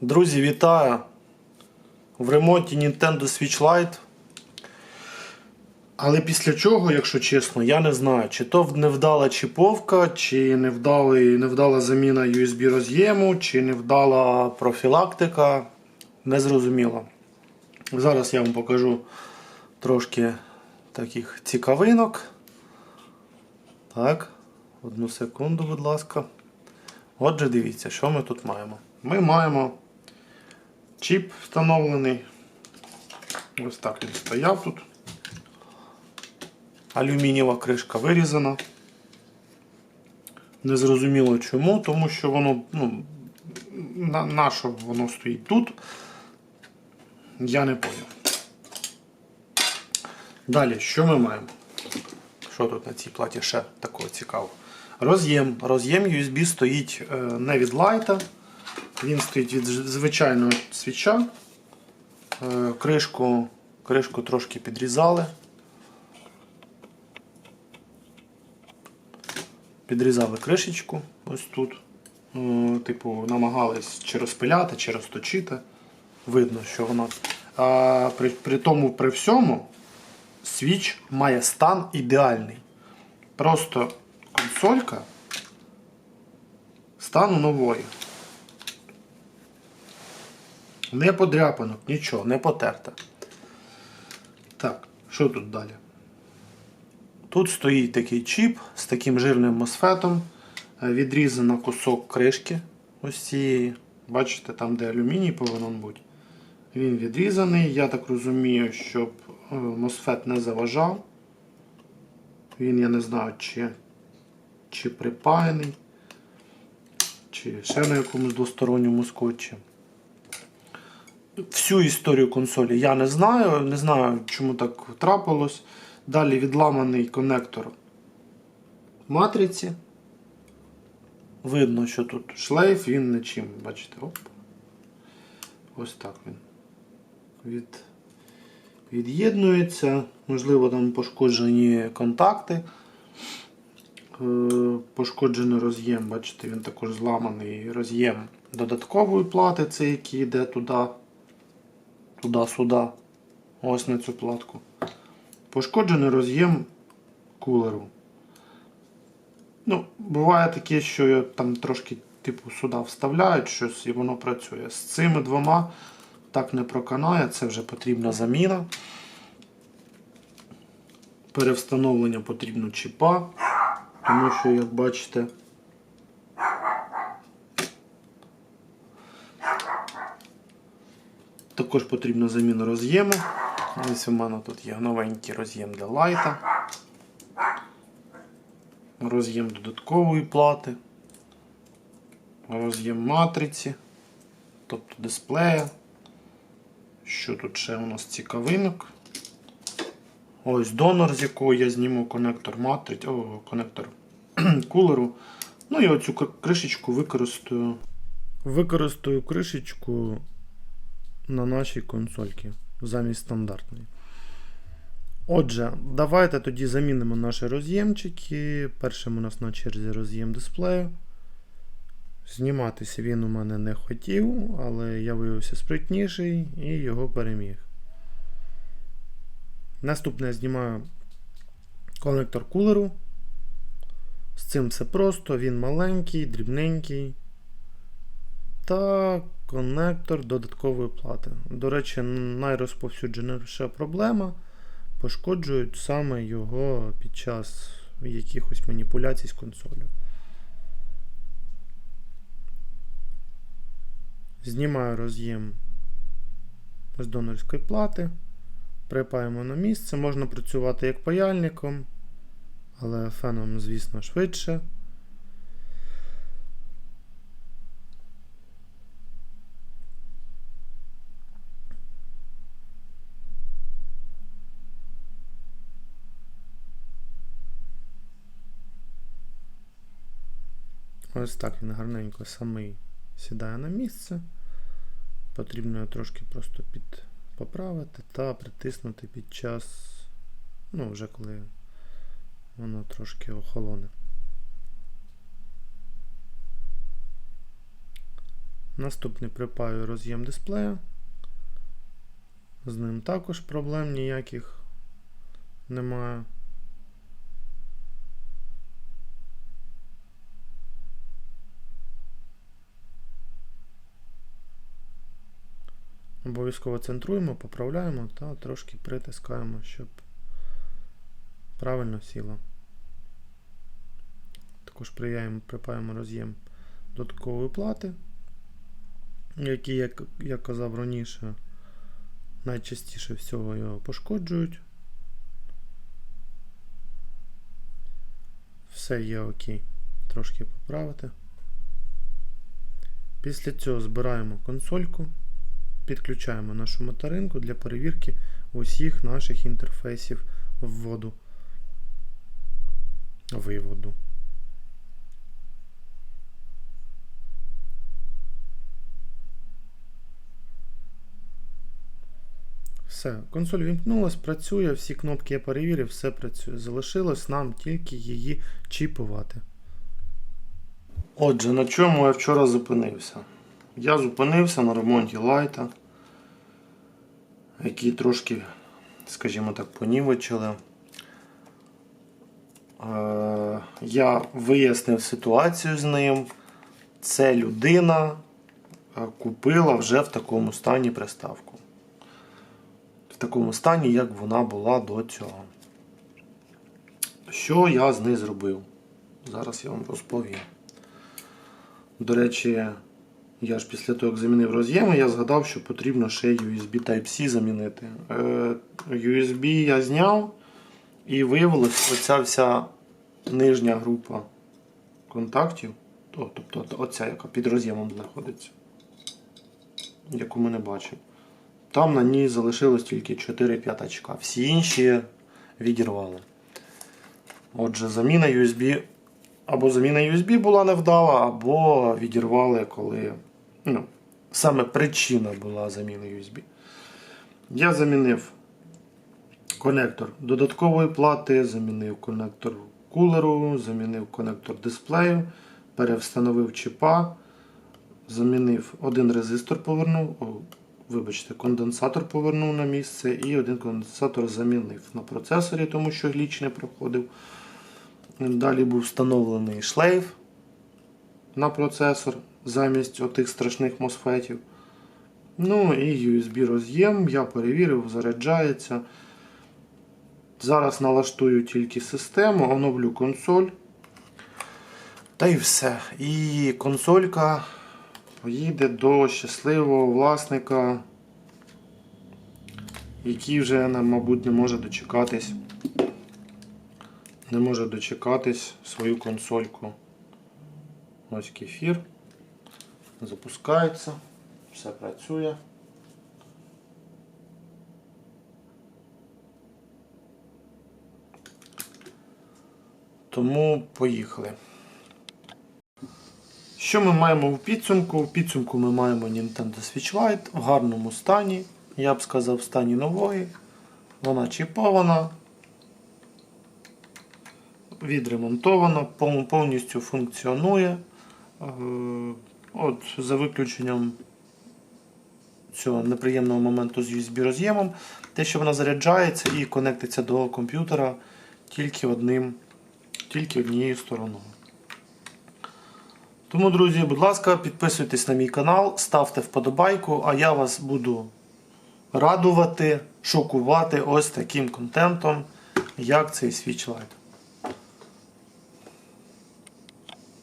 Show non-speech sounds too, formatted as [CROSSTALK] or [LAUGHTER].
Друзі, вітаю! В ремонті Nintendo Switch Lite. Але після чого, якщо чесно, я не знаю, чи то невдала чіповка, чи невдалий, невдала заміна USB роз'єму, чи невдала профілактика. Незрозуміло. Зараз я вам покажу трошки таких цікавинок. Так, одну секунду, будь ласка. Отже, дивіться, що ми тут маємо. Ми маємо чіп встановлений. Ось так він стояв тут. Алюмінієва кришка вирізана. Незрозуміло чому, тому що воно, ну, на, на що воно стоїть тут, я не поняв. Далі, що ми маємо? Що тут на цій платі ще такого цікавого? Роз'єм. Роз'єм USB стоїть е, не від лайта, він стоїть від звичайного свіча. Е, Кришку, кришку трошки підрізали. Підрізали кришечку ось тут. Е, Типу, намагались чи розпиляти, чи розточити. Видно, що вона. А при, при тому, при всьому, свіч має стан ідеальний. Просто консолька стану нової. Не подряпанок, нічого, не потерта. Так, що тут далі? Тут стоїть такий чіп з таким жирним мосфетом. Е, Відрізано кусок кришки ось цієї. Бачите, там, де алюміній повинен бути. Він відрізаний. Я так розумію, щоб е, мосфет не заважав. Він, я не знаю, чи, чи припаяний, чи ще на якомусь двосторонньому скотчі. Всю історію консолі я не знаю. Не знаю, чому так трапилось. Далі відламаний конектор матриці. Видно, що тут шлейф, він нічим, бачите, оп. Ось так він. Від, від'єднується. Можливо, там пошкоджені контакти. Е, Пошкоджений роз'єм, бачите, він також зламаний роз'єм додаткової плати, це який йде туди, туди-сюди. Ось на цю платку. Пошкоджений роз'єм кулеру. Ну, буває таке, що там трошки типу сюди вставляють щось і воно працює. З цими двома так не проканає, це вже потрібна заміна. Перевстановлення потрібно чіпа, тому що, як бачите, також потрібна заміна роз'єму. Ось у мене тут є новенький роз'єм для лайта. Роз'єм додаткової плати. Роз'єм матриці, тобто дисплея. Що тут ще у нас цікавинок? Ось донор, з якого я зніму конектор матриці, о, конектор [CLEARS THROAT] кулеру. Ну і оцю кришечку використаю. Використаю кришечку на нашій консольці замість стандартної. Отже, давайте тоді замінимо наші роз'ємчики. Першим у нас на черзі роз'єм дисплею. Зніматися він у мене не хотів, але я виявився спритніший і його переміг. Наступне я знімаю конектор кулеру. З цим все просто, він маленький, дрібненький. Та конектор додаткової плати. До речі, найрозповсюдженіша проблема. Пошкоджують саме його під час якихось маніпуляцій з консолью. Знімаю роз'єм з донорської плати. Припаємо на місце. Можна працювати як паяльником, але феном, звісно, швидше. Ось так він гарненько самий сідає на місце. Потрібно його трошки просто під поправити та притиснути під час, ну, вже коли воно трошки охолоне. Наступний припаю роз'єм дисплея. З ним також проблем ніяких немає. Обов'язково центруємо, поправляємо та трошки притискаємо, щоб правильно сіло. Також припаємо роз'єм додаткової плати, які, як я казав раніше, найчастіше всього його пошкоджують. Все є окей. Трошки поправити. Після цього збираємо консольку, підключаємо нашу материнку для перевірки усіх наших інтерфейсів вводу виводу. Все, консоль вімкнулась, працює, всі кнопки я перевірив, все працює. Залишилось нам тільки її чіпувати. Отже, на чому я вчора зупинився? Я зупинився на ремонті лайта, який трошки, скажімо так, понівечили. Е, Я вияснив ситуацію з ним. Це людина е, купила вже в такому стані приставку в такому стані, як вона була до цього. Що я з нею зробив? Зараз я вам розповім. До речі, я ж після того, як замінив роз'єми, я згадав, що потрібно ще USB Type-C замінити. Е, USB я зняв і виявилось оця вся нижня група контактів, о, тобто оця, яка під роз'ємом знаходиться, яку ми не бачимо. Там на ній залишилось тільки 4 п'ятачка. Всі інші відірвали. Отже, заміна USB. Або заміна USB була невдала, або відірвали, коли. Ну, саме причина була заміни USB. Я замінив конектор додаткової плати, замінив конектор кулеру, замінив конектор дисплею, перевстановив чіпа, замінив один резистор, повернув. о, Вибачте, конденсатор повернув на місце і один конденсатор замінив на процесорі, тому що гліч не проходив. Далі був встановлений шлейф на процесор замість отих страшних мосфетів. Ну і USB роз'єм, я перевірив, заряджається. Зараз налаштую тільки систему, оновлю консоль. Та й все. І консолька поїде до щасливого власника, який вже, мабуть, не може дочекатись. Не може дочекатись свою консольку. Ось кефір. Запускається, все працює. Тому поїхали. Що ми маємо в підсумку? В підсумку ми маємо Nintendo Switch Lite в гарному стані. Я б сказав, в стані нової. Вона чіпована, відремонтована, повністю функціонує. От, за виключенням цього неприємного моменту з USB роз'ємом, те, що вона заряджається і конектиться до комп'ютера тільки одним, тільки однією стороною. Тому, друзі, будь ласка, підписуйтесь на мій канал, ставте вподобайку, а я вас буду радувати, шокувати ось таким контентом, як цей Switch Lite.